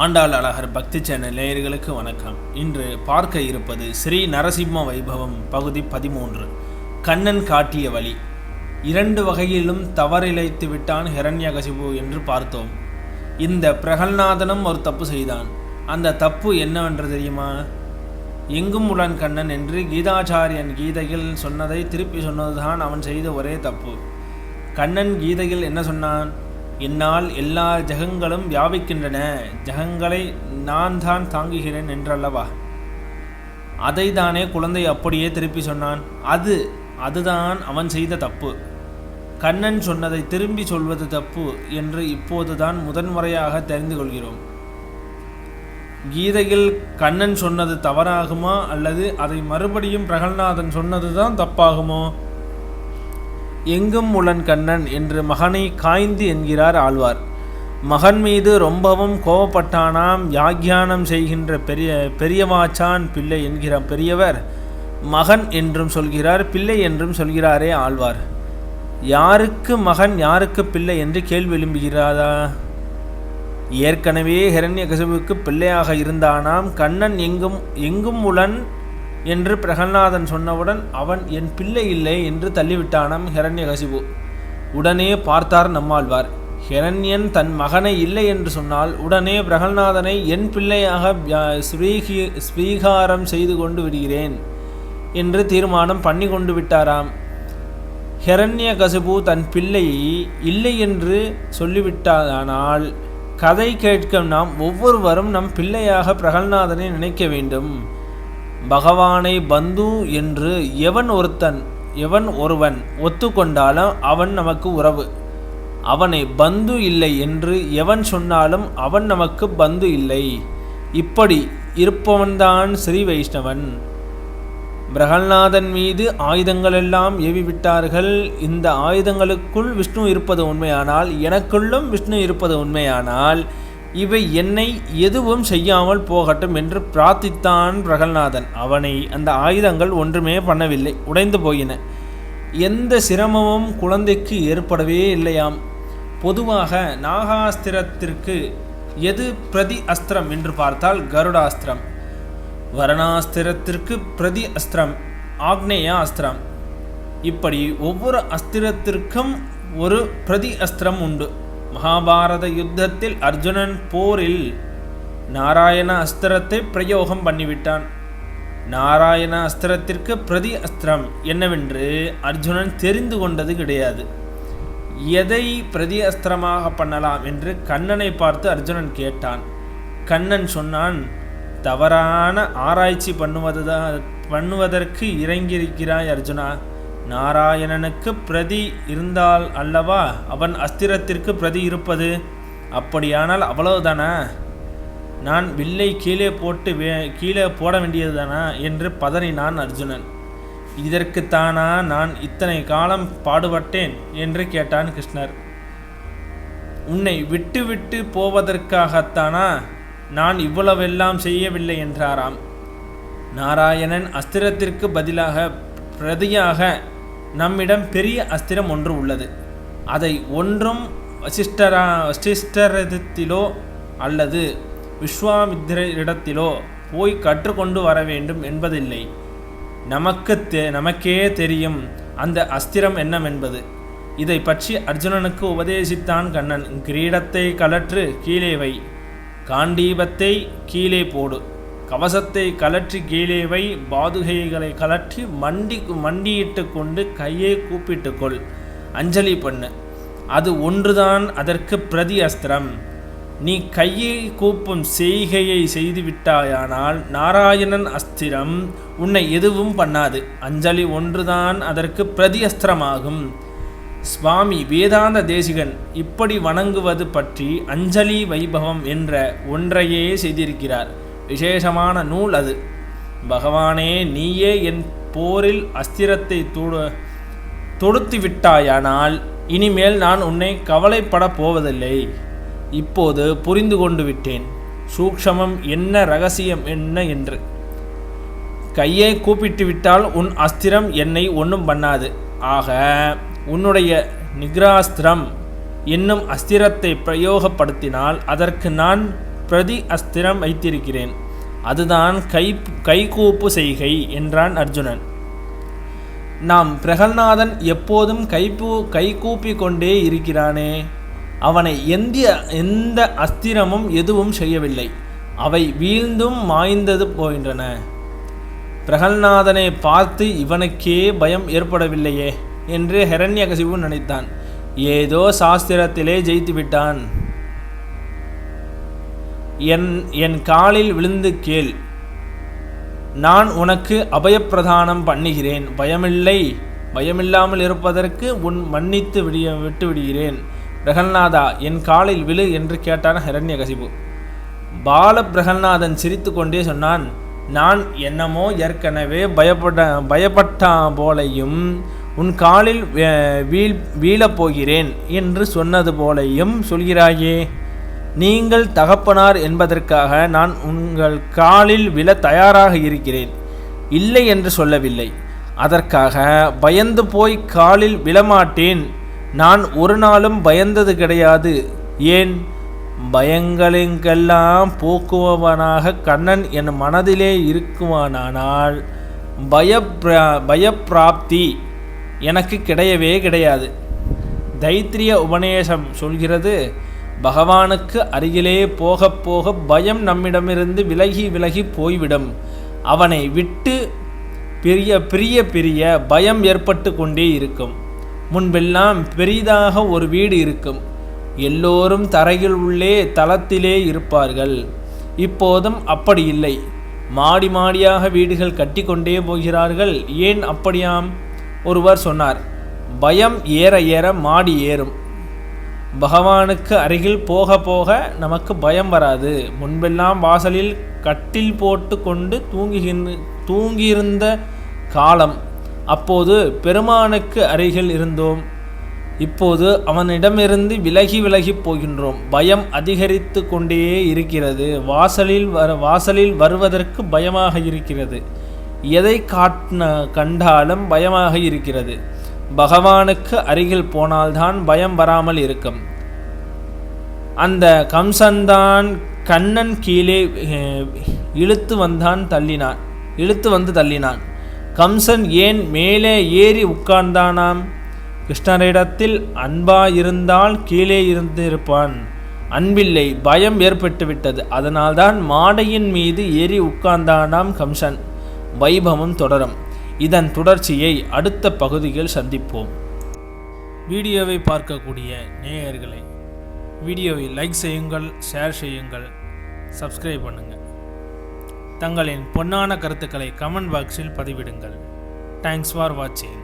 ஆண்டாள் அழகர் பக்தி சேனல் நேயர்களுக்கு வணக்கம். இன்று பார்க்க இருப்பது ஸ்ரீ நரசிம்ம வைபவம் பகுதி பதிமூன்று. கண்ணன் காட்டிய வழி. இரண்டு வகையிலும் தவறிழைத்து விட்டான் ஹிரண்யகசிபு என்று பார்த்தோம். இந்த பிரகல்நாதனும் ஒரு தப்பு செய்தான். அந்த தப்பு என்னவென்று தெரியுமா? எங்கும் உடன் கண்ணன் என்று கீதாச்சாரியன் கீதையில் சொன்னதை திருப்பி சொன்னதுதான் அவன் செய்த ஒரே தப்பு. கண்ணன் கீதையில் என்ன சொன்னான்? என்னால் எல்லா ஜகங்களும் வியாபிக்கின்றன. ஜகங்களை நான் தான் தாங்குகிறேன் என்றல்லவா? அதை தானே குழந்தை அப்படியே திருப்பி சொன்னான். அது அதுதான் அவன் செய்த தப்பு. கண்ணன் சொன்னதை திரும்பி சொல்வது தப்பு என்று இப்போதுதான் முதன்முறையாக தெரிந்து கொள்கிறோம். கீதையில் கண்ணன் சொன்னது தவறாகுமா அல்லது அதை மறுபடியும் பிரகல்நாதன் சொன்னது தான் தப்பாகுமோ? எங்கும் உளன் கண்ணன் என்று மகனை காய்ந்து என்கிறார் ஆழ்வார். மகன் மீது ரொம்பவும் கோபப்பட்டானாம் யாக்யானம் செய்கின்ற பெரிய பெரியவாச்சான் பிள்ளை என்கிற பெரியவர் மகன் என்றும் சொல்கிறார் பிள்ளை என்றும் சொல்கிறாரே ஆழ்வார். யாருக்கு மகன் யாருக்கு பிள்ளை என்று கேள்வி எழும்புகிறாரா ஏற்கனவே ஹிரண்ய ஹிரண்யகசிபுக்கு பிள்ளையாக இருந்தானாம் கண்ணன் எங்கும் எங்கும் உளன் என்று பிரகல்நாதன் சொன்னவுடன் அவன் என் பிள்ளை இல்லை என்று தள்ளிவிட்டானாம் ஹிரண்யகசிபு. உடனே பார்த்தார் நம்மாழ்வார். ஹிரண்யன் தன் மகனை இல்லை என்று சொன்னால் உடனே பிரகல்நாதனை என் பிள்ளையாக ஸ்வீகி ஸ்வீகாரம் செய்து கொண்டு விடுகிறேன் என்று தீர்மானம் பண்ணி கொண்டு விட்டாராம். ஹிரண்யகசிபு தன் பிள்ளையை இல்லை என்று சொல்லிவிட்டானால் கதை கேட்க நாம் ஒவ்வொருவரும் நம் பிள்ளையாக பிரகல்நாதனை நினைக்க வேண்டும். பகவானை பந்து என்று எவன் ஒருத்தன் எவன் ஒருவன் ஒத்துக்கொண்டாலும் அவன் நமக்கு உறவு. அவனை பந்து இல்லை என்று எவன் சொன்னாலும் அவன் நமக்கு பந்து இல்லை. இப்படி இருப்பவன்தான் ஸ்ரீ வைஷ்ணவன். பிரகல்நாதன் மீது ஆயுதங்களெல்லாம் ஏவி விட்டார்கள் இந்த ஆயுதங்களுக்குள் விஷ்ணு இருப்பது உண்மையானால் எனக்குள்ளும் விஷ்ணு இருப்பது உண்மையானால் இவை என்னை எதுவும் செய்யாமல் போகட்டும் என்று பிரார்த்தித்தான் பிரகல்நாதன். அவனை அந்த ஆயுதங்கள் ஒன்றுமே பண்ணவில்லை. உடைந்து போயின. எந்த சிரமமும் குழந்தைக்கு ஏற்படவே இல்லையாம். பொதுவாக நாகாஸ்திரத்திற்கு எது பிரதி அஸ்திரம் என்று பார்த்தால் கருடாஸ்திரம். வரணாஸ்திரத்திற்கு பிரதி அஸ்திரம் ஆக்னேய அஸ்திரம். இப்படி ஒவ்வொரு அஸ்திரத்திற்கும் ஒரு பிரதி அஸ்திரம் உண்டு. மகாபாரத யுத்தத்தில் அர்ஜுனன் போரில் நாராயண அஸ்திரத்தை பிரயோகம் பண்ணிவிட்டான். நாராயண அஸ்திரத்திற்கு பிரதி அஸ்திரம் என்னவென்று அர்ஜுனன் தெரிந்து கொண்டது கிடையாது. எதை பிரதி அஸ்திரமாக பண்ணலாம் என்று கண்ணனை பார்த்து அர்ஜுனன் கேட்டான். கண்ணன் சொன்னான் தவறான ஆராய்ச்சி பண்ணுவதுதான் பண்ணுவதற்கு இறங்கியிருக்கிறாய் அர்ஜுனா. நாராயணனுக்கு பிரதி இருந்தால் அல்லவா? அவன் அஸ்திரத்திற்கு பிரதி இருப்பது? அப்படியானால் அவ்வளவுதானா? நான் வில்லை கீழே போட்டு வே கீழே போட வேண்டியதுதானா? என்று பதறினான் அர்ஜுனன். இதற்குத்தானா நான் இத்தனை காலம் பாடுபட்டேன்? என்று கேட்டான் கிருஷ்ணர். உன்னை விட்டு விட்டு போவதற்காகத்தானா? நான் இவ்வளவெல்லாம் செய்யவில்லை என்றாராம். நாராயணன் அஸ்திரத்திற்கு பதிலாக பிரதியாக நம்மிடம் பெரிய அஸ்திரம் ஒன்று உள்ளது. அதை ஒன்றும் வசிஷ்டரா வசிஷ்டரிடத்திலோ அல்லது விஸ்வாமித்திரிடத்திலோ போய் கற்றுக்கொண்டு வர வேண்டும் என்பதில்லை. நமக்கு தெ நமக்கே தெரியும் அந்த அஸ்திரம் என்னவென்பது. இதை பற்றி அர்ஜுனனுக்கு உபதேசித்தான் கண்ணன். கிரீடத்தை கலற்று கீழே வை. காண்டீபத்தை கீழே போடு. கவசத்தை கலற்றி கீழே வை பாதுகைகளை கலற்றி மண்டி மண்டியிட்டு கொண்டு கையை கூப்பிட்டுக்கொள் அஞ்சலி பண்ணு. அது ஒன்றுதான் அதற்கு பிரதி அஸ்திரம். நீ கையை கூப்பும் செய்கையை செய்துவிட்டாயானால் நாராயணன் அஸ்திரம் உன்னை எதுவும் பண்ணாது. அஞ்சலி ஒன்றுதான் அதற்கு பிரதி அஸ்திரமாகும். சுவாமி வேதாந்த தேசிகன் இப்படி வணங்குவது பற்றி அஞ்சலி வைபவம் என்ற ஒன்றையே செய்திருக்கிறார். விசேஷமான நூல் அது. பகவானே நீயே என் போரில் அஸ்திரத்தை தொடு தொடுத்து விட்டாயானால் இனிமேல் நான் உன்னை கவலைப்பட போவதில்லை. இப்போது புரிந்து கொண்டு விட்டேன். சூக்ஷமம் என்ன ரகசியம் என்ன என்று. கையை கூப்பிட்டு விட்டால் உன் அஸ்திரம் என்னை ஒன்றும் பண்ணாது. ஆக உன்னுடைய நிக்ராஸ்திரம் என்னும் அஸ்திரத்தை பிரயோகப்படுத்தினால் அதற்கு நான் பிரதி அஸ்திரம் வைத்திருக்கிறேன். அதுதான் கை கைகூப்பு செய்கை என்றான் அர்ஜுனன். நாம் பிரகல்நாதன் எப்போதும் கைப்பூ கைகூப்பி கொண்டே இருக்கிறானே. அவனை எந்த எந்த அஸ்திரமும் எதுவும் செய்யவில்லை. அவை வீழ்ந்தும் மாய்ந்தது போகின்றன. பிரகல்நாதனை பார்த்து இவனுக்கே பயம் ஏற்படவில்லையே என்று ஹிரண்யகசிபு நினைத்தான். ஏதோ சாஸ்திரத்திலே ஜெயித்து விட்டான் என் என் காலில் விழுந்து கேள். நான் உனக்கு அபயப்பிரதானம் பண்ணுகிறேன். பயமில்லை. பயமில்லாமல் இருப்பதற்கு உன் மன்னித்து விடிய விட்டு விடுகிறேன். பிரகல்நாதா என் காலில் விழு என்று கேட்டான் ஹிரண்யகசிபு. பால பிரகல்நாதன் சிரித்து கொண்டே சொன்னான் நான் என்னமோ ஏற்கனவே பயப்பட பயப்பட்டா போலையும் உன் காலில் வீழ் வீழப்போகிறேன் என்று சொன்னது போலையும் சொல்கிறாயே. நீங்கள் தகப்பனார் என்பதற்காக நான் உங்கள் காலில் விழ தயாராக இருக்கிறேன். இல்லை என்று சொல்லவில்லை. அதற்காக பயந்து போய் காலில் விழமாட்டேன். நான் ஒரு நாளும் பயந்தது கிடையாது. ஏன்? பயங்களுக்கெல்லாம் போக்குவவனாக கண்ணன் என் மனதிலே இருக்குவானானால் பயப்ரா பயப்பிராப்தி எனக்கு கிடையவே கிடையாது. தைத்திரிய உபநேசம் சொல்கிறது பகவானுக்கு அருகிலே போக போக பயம் நம்மிடமிருந்து விலகி விலகி போய்விடும். அவனை விட்டு பிரிய பிரிய பிரிய பயம் ஏற்பட்டு கொண்டே இருக்கும். முன்பெல்லாம் பெரிதாக ஒரு வீடு இருக்கும். எல்லோரும் தரையில் உள்ளே தளத்திலே இருப்பார்கள். இப்போதும் அப்படி இல்லை. மாடி மாடியாக வீடுகள் கட்டிக்கொண்டே போகிறார்கள். ஏன் அப்படியாம்? ஒருவர் சொன்னார் பயம் ஏற ஏற மாடி ஏறும். பகவானுக்கு அருகில் போக போக நமக்கு பயம் வராது. முன்பெல்லாம் வாசலில் கட்டில் போட்டு கொண்டு தூங்குகின்ற தூங்கியிருந்த காலம். அப்போது பெருமானுக்கு அருகில் இருந்தோம். இப்போது அவனிடமிருந்து விலகி விலகி போகின்றோம். பயம் அதிகரித்து கொண்டே இருக்கிறது. வாசலில் வர வாசலில் வருவதற்கு பயமாக இருக்கிறது. எதை காட்டின கண்டாலும் பயமாக இருக்கிறது. பகவானுக்கு அருகில் போனால்தான் பயம் வராமல் இருக்கும். அந்த கம்சன்தான் கண்ணன் கீழே இழுத்து வந்தான் தள்ளினான். இழுத்து வந்து தள்ளினான். கம்சன் ஏன் மேலே ஏறி உட்கார்ந்தானாம்? கிருஷ்ணரிடத்தில் அன்பா இருந்தால் கீழே இருந்திருப்பான். அன்பில்லை பயம் ஏற்பட்டுவிட்டது. அதனால்தான் மாடையின் மீது ஏறி உட்கார்ந்தானாம் கம்சன். வைபவம் தொடரும். இதன் தொடர்ச்சியை அடுத்த பகுதியில் சந்திப்போம். வீடியோவை பார்க்கக்கூடிய நேயர்களை வீடியோவை லைக் செய்யுங்கள் ஷேர் செய்யுங்கள் சப்ஸ்கிரைப் பண்ணுங்கள் தங்களின் பொன்னான கருத்துக்களை கமெண்ட் பாக்ஸில் பதிவிடுங்கள். தேங்க்ஸ் ஃபார் வாட்சிங்